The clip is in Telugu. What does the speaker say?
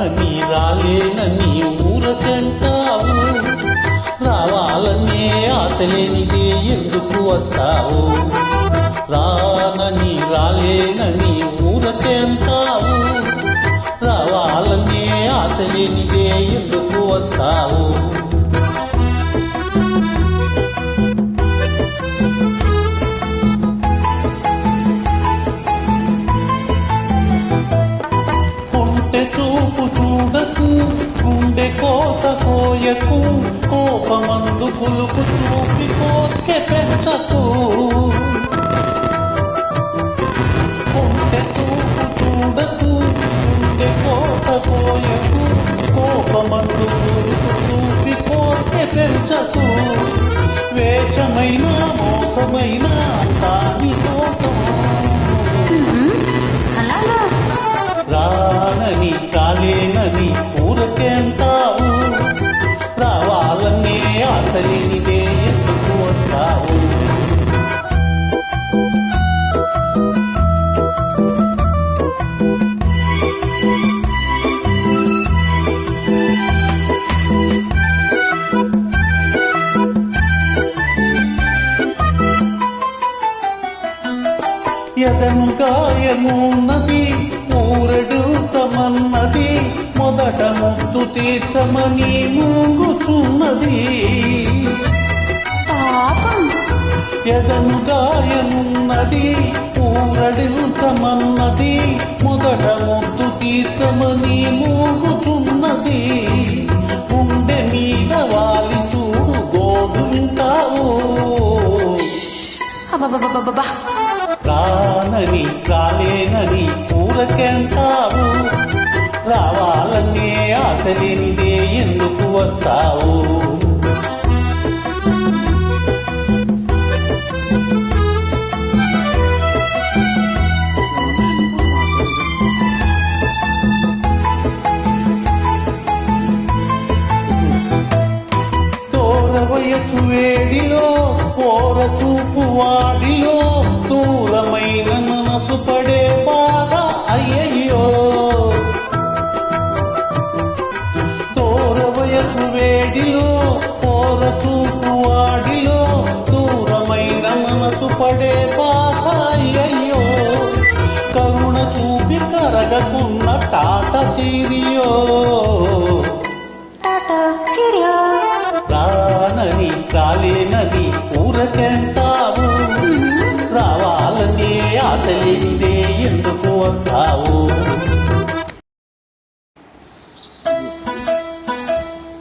రాలేనని ఊరకంటావు? రావాలనే ఆశలేనిదే ఎందుకు వస్తావు? రానని రాలేనని ఊరకంటావు? రావాలనే ఆశలేనిదే ఎందుకు వస్తావు? కోతకోయకు కోత కోయకు కోపమందు పులుపు చూపి కోర్కె పెంచకు కొంటె చూడకు గుండె కోత కోయకు కోపమందు పులుపు చూపి కోర్కె పెంచకు. వేషమైన మోసమైన ఎదను గాయమున్నది ఊరడుతమన్నది మొదట ముద్దు తీర్చమని మూగుచున్నది ఎదను గాయమున్నది ఊరడుతమన్నది మొదట ముద్దు తీర్చమని మూగుచున్నది గుండె మీద వాలి చూడు గోడు వింటావు అబ్బబ్బబ్బబ్బబ్బా రానని రాలేనని ఊరకెంటావు? రావాలనే ఆశలేనిదే ఎందుకు వస్తావు? వయసు వేడిలో కోర చూపు వాడిలో దూరమైన మనసు పడే బాధ అయ్యయ్యో. తోర వయసు వేడిలో కోర చూపు వాడిలో దూరమైన మనసు పడే బాధ అయ్యయ్యో. కరుణ చూపి కరగకున్న టాట చీరియో. టాటా చిరియా. రానని రావాలనే ఆశలేనిదే ఎందుకు వస్తావు